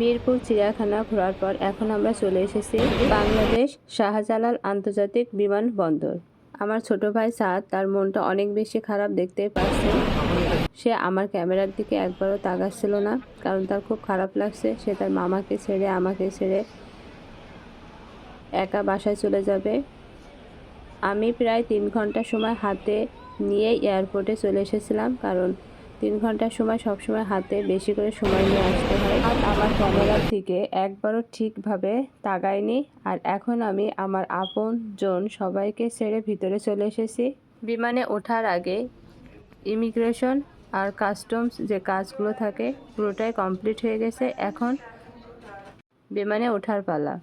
মিরপুর চিড়িয়াখানা ঘোরার পর এখন আমরা চলে এসেছি বাংলাদেশ শাহজালাল আন্তর্জাতিক বিমানবন্দর। আমার ছোট ভাই সাদ, তার মনটা অনেক বেশি খারাপ দেখতে পাচ্ছে। সে আমার ক্যামেরার দিকে একবারও তাকাচ্ছিল না, কারণ তার খুব খারাপ লাগছে। সে তার মামাকে ছেড়ে আমাকে ছেড়ে একা বাসায় চলে যাবে। আমি প্রায় তিন ঘণ্টা সময় হাতে নিয়ে এয়ারপোর্টে চলে এসেছিলাম, কারণ তিন ঘণ্টার সময় সবসময় হাতে বেশি করে সময় নিয়ে আসতে হয়। আর আমার ক্যামেরার দিকে একবারও ঠিকভাবে তাকায়নি। আর এখন আমি আমার আপন জন সবাইকে ছেড়ে ভিতরে চলে এসেছি। বিমানে ওঠার আগে ইমিগ্রেশন আর কাস্টমস যে কাজগুলো থাকে, পুরোটাই কমপ্লিট হয়ে গেছে। এখন বিমানে ওঠার পালা।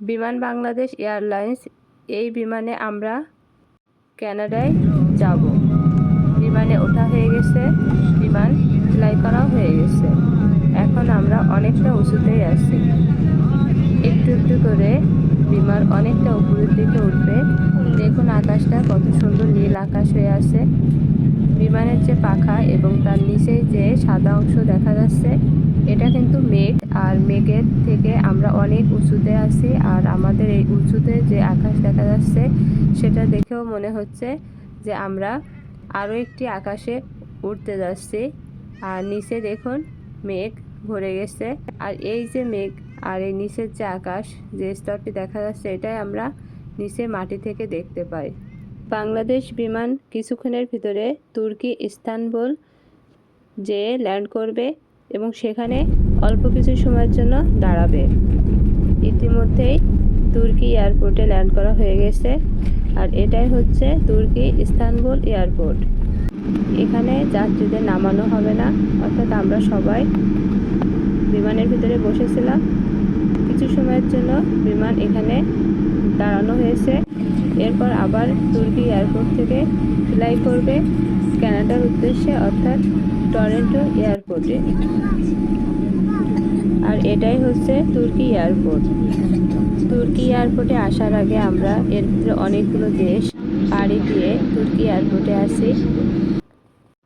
বিমান বাংলাদেশ এয়ারলাইন্স, এই বিমানে আমরা কানাডায় যাব। বিমানে গেছে, বিমান ফ্লাই করাও হয়ে গেছে। এখন আমরা অনেকটা উঁচুতেই আছি। একটু একটু করে বিমান অনেকটা উপরের দিকে উঠবে। দেখুন আকাশটা কত সুন্দর নীল আকাশ হয়ে আছে। বিমানের যে পাখা এবং তার নিচে যে সাদা অংশ দেখা যাচ্ছে, এটা কিন্তু মেঘ। আর মেঘের থেকে আমরা অনেক উঁচুতে আছি আর আমাদের এই উঁচুতে যে আকাশ দেখা যাচ্ছে, সেটা দেখেও মনে হচ্ছে যে আমরা আরও একটি আকাশে উঠতে যাচ্ছি। আর নিচে দেখুন মেঘ ভরে গেছে। আর এই যে মেঘ আর এই নিচের যে আকাশ, যে স্তরটি দেখা যাচ্ছে, এটাই আমরা নিচে মাটি থেকে দেখতে পাই। বাংলাদেশ বিমান কিছুক্ষণের ভিতরে তুর্কি, ইস্তানবুল, যে ল্যান্ড করবে এবং সেখানে অল্প কিছু সময়ের জন্য দাঁড়াবে। ইতিমধ্যেই তুর্কি এয়ারপোর্টে ল্যান্ড করা হয়ে গেছে। আর এটাই হচ্ছে তুর্কি, ইস্তানবুল এয়ারপোর্ট। এখানে যাত্রীদের নামানো হবে না। অর্থাৎ আমরা সবাই বিমানের ভিতরে বসেছিলাম। কিছু সময়ের জন্য বিমান এখানে দাঁড়ানো হয়েছে। এরপর আবার তুর্কি এয়ারপোর্ট থেকে ফ্লাই করবে কানাডার উদ্দেশ্যে, অর্থাৎ টরেন্টো এয়ারপোর্টে। আর এটাই হচ্ছে তুর্কি এয়ারপোর্ট। তুর্কি এয়ারপোর্টে আসার আগে আমরা এর ভিতরে অনেকগুলো দেশ পাড়ি দিয়ে তুর্কি এয়ারপোর্টে আসি।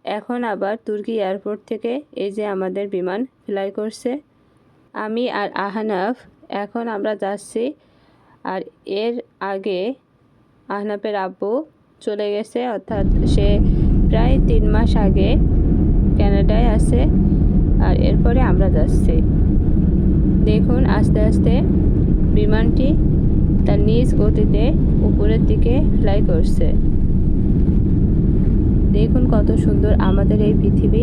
এখন আবার তুর্কি এয়ারপোর্ট থেকে এই যে আমাদের বিমান ফ্লাই করছে। আমি আর আহনাফ এখন আমরা যাচ্ছি আর এর আগে আহনাফের আব্বু চলে গেছে, অর্থাৎ সে প্রায় তিন মাস আগে কানাডায় আছে আর এরপরে আমরা যাচ্ছি। দেখুন আস্তে আস্তে বিমানটি তার নিজ গতিতে উপরের দিকে ফ্লাই করছে। দেখুন কত সুন্দর আমাদের এই পৃথিবী।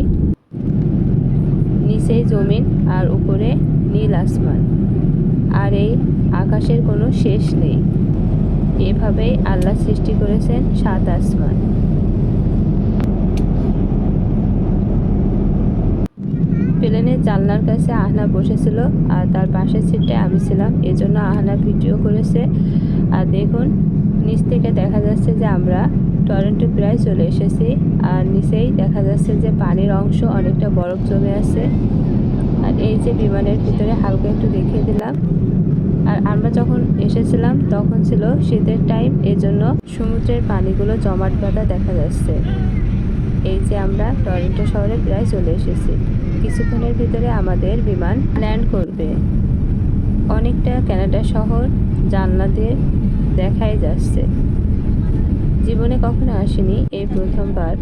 নিচেই জমিন আর উপরে নীল আসমান। আর এই আকাশের কোনো শেষ নেই। এভাবেই আল্লাহ সৃষ্টি করেছেন সাত আসমান। জানলার কাছে আহনা বসেছিল আর তার পাশের সিটটায় আমি ছিলাম। এজন্য আহনা ভিডিও করেছে। আর দেখুন, নিচ থেকে দেখা যাচ্ছে যে আমরা টরেন্টো প্রায় চলে এসেছি। আর নিচেই দেখা যাচ্ছে যে পানির অংশ অনেকটা বরফ জমে আছে। আর এই যে বিমানের ভিতরে হালকা একটু দেখিয়ে দিলাম। আর আমরা যখন এসেছিলাম, তখন ছিল শীতের টাইম এজন্য সমুদ্রের পানিগুলো জমাট বাঁধা দেখা যাচ্ছে। এই যে আমরা টরেন্টো শহরে প্রায় চলে এসেছি। কিছুক্ষণের ভিতরে আমাদের বিমান ল্যান্ড করবে। অনেকটা কানাডা শহর জানলা দিয়ে দেখাই যাচ্ছে। জীবনে কখনো আসেনি এই প্রথমবার।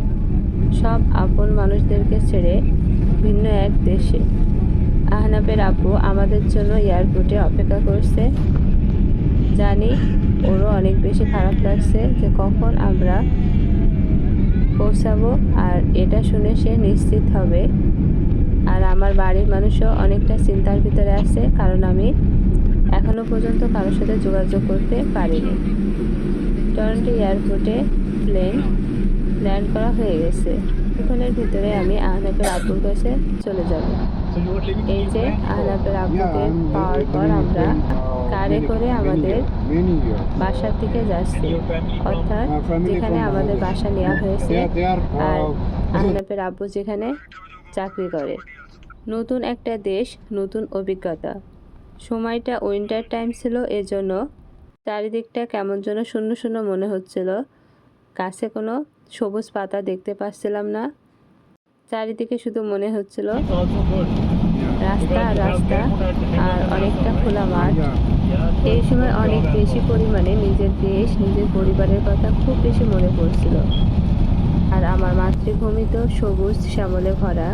সব আপন মানুষদেরকে ছেড়ে ভিন্ন এক দেশে। আহনাফের আপু আমাদের জন্য এয়ারপোর্টে অপেক্ষা করছে। জানি ওরও অনেক বেশি খারাপ লাগছে যে কখন আমরা পৌঁছাবো আর এটা শুনে সে নিশ্চিত হবে আর আমার বাড়ির মানুষও অনেকটা চিন্তার ভিতরে আছে, কারণ আমি এখনও পর্যন্ত কারোর সাথে যোগাযোগ করতে পারিনি। টরন্টো এয়ারপোর্টে প্লেন ল্যান্ড করা হয়ে গেছে। কিছুক্ষণের ভিতরে আমি আহনাফের আব্বুর কাছে চলে যাব। এই যে আহনাফের আব্বুকে পাওয়ার পর আমরা কারে করে আমাদের বাসার দিকে যাচ্ছি। অর্থাৎ যেখানে আমাদের বাসা নেওয়া হয়েছে, আর আহনাফের আব্বু যেখানে চাকরি করে। নতুন একটা দেশ, নতুন অভিজ্ঞতা। সময়টা উইন্টার টাইম ছিল এজন্য চারিদিকটা কেমন যেন শূন্য শূন্য মনে হচ্ছিল। গাছে কোনো সবুজ পাতা দেখতে পাচ্ছিলাম না। চারিদিকে শুধু মনে হচ্ছিল রাস্তা রাস্তা আর অনেকটা খোলা মাঠ। এই সময় অনেক বেশি পরিমাণে নিজের দেশ, নিজের পরিবারের কথা খুব বেশি মনে পড়ছিল। আর আমার মাতৃভূমি তো সবুজ শ্যামলে ভরা।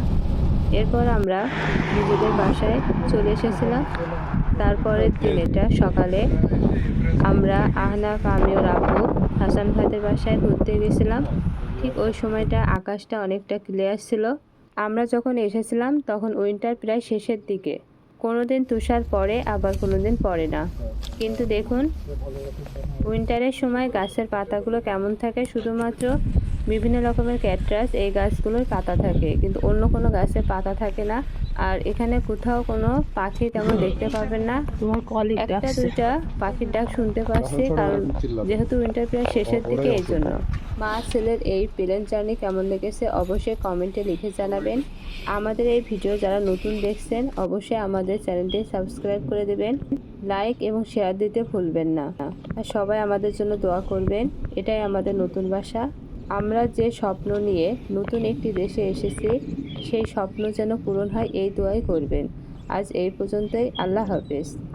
এরপর আমরা নিজেদের বাসায় চলে এসেছিলাম। তারপরের দিন এটা সকালে আমরা আহনাফ আমি ও রাবু হাসান ভাইদের বাসায় ঘুরতে গেছিলাম। ঠিক ওই সময়টা আকাশটা অনেকটা ক্লিয়ার ছিল। আমরা যখন এসেছিলাম তখন উইন্টার প্রায় শেষের দিকে। কোনো দিন তুষার পড়ে, আবার কোনো দিন পড়ে না। কিন্তু দেখুন উইন্টারের সময় গাছের পাতাগুলো কেমন থাকে? শুধুমাত্র বিভিন্ন রকমের ক্যাটরাস, এই গাছগুলোর পাতা থাকে। কিন্তু অন্য কোনো গাছের পাতা থাকে না। আর এখানে কোথাও কোনো পাখি তেমন দেখতে পাবেন না। একটা দুইটা পাখির ডাক শুনতে পাচ্ছি কারণ যেহেতু উইন্টার প্রায় শেষের দিকে এই জন্য মা ছেলের এই প্লেন জার্নি কেমন লেগেছে অবশ্যই কমেন্টে লিখে জানাবেন। আমাদের এই ভিডিও যারা নতুন দেখছেন অবশ্যই আমাদের চ্যানেলটি সাবস্ক্রাইব করে দেবেন। লাইক এবং শেয়ার দিতে ভুলবেন না। আর সবাই আমাদের জন্য দোয়া করবেন। এটাই আমাদের নতুন বাসা। আমরা যে স্বপ্ন নিয়ে নতুন একটি দেশে এসেছি, সেই স্বপ্ন যেন পূরণ হয় এই দোয়াই করবেন। আজ এই পর্যন্তই। আল্লাহ হাফেজ।